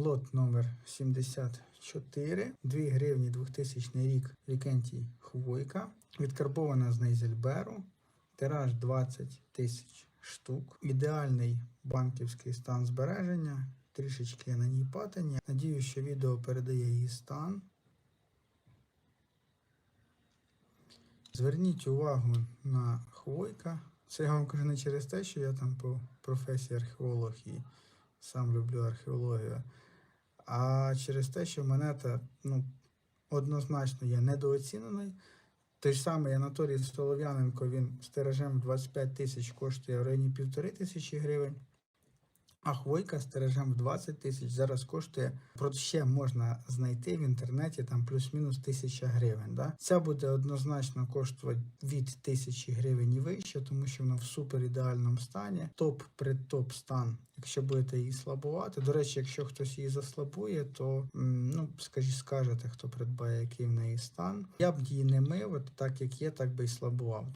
Лот номер 74, 2 гривні 2000 рік Вікентій Хвойка, відкарбована з Нейзельберу, тираж 20 тисяч штук, ідеальний банківський стан збереження, трішечки на ній патині. Надію, що відео передає її стан. Зверніть увагу на хвойка. Це я вам кажу не через те, що я там по професії археолог і сам люблю археологію, а через те, що монета ну, однозначно є недооціненою. Той самий Анатолій Солов'яненко, він з тиражем 25 тисяч коштує в районі півтори тисячі гривень. А хвойка з тиражем в 20 тисяч зараз коштує, просто ще можна знайти в інтернеті там плюс-мінус тисяча гривень. Да? Ця буде однозначно коштувати від тисячі гривень і вище, тому що вона в супер ідеальному стані. Топ при стан, якщо будете її слабувати. До речі, якщо хтось її заслабує, то ну скажіть, скажете, хто придбає, який в неї стан. Я б її не мив, от так як є, так би і слабував.